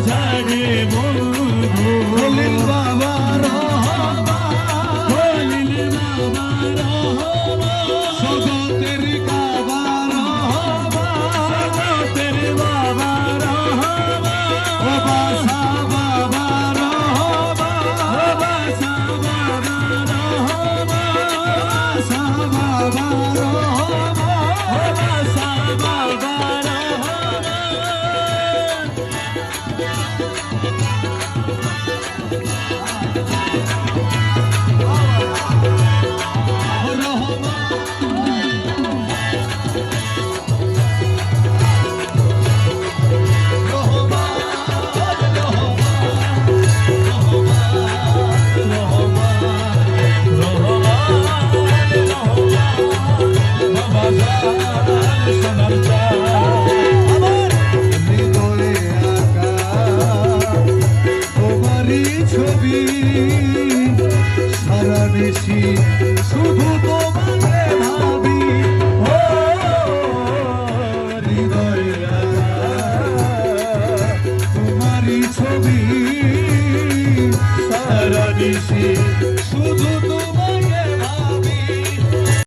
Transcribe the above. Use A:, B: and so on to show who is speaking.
A: ઝાડે બો ছবি সারা বেশি শুধু তোমাকে তোমারই ছবি সারা বেশি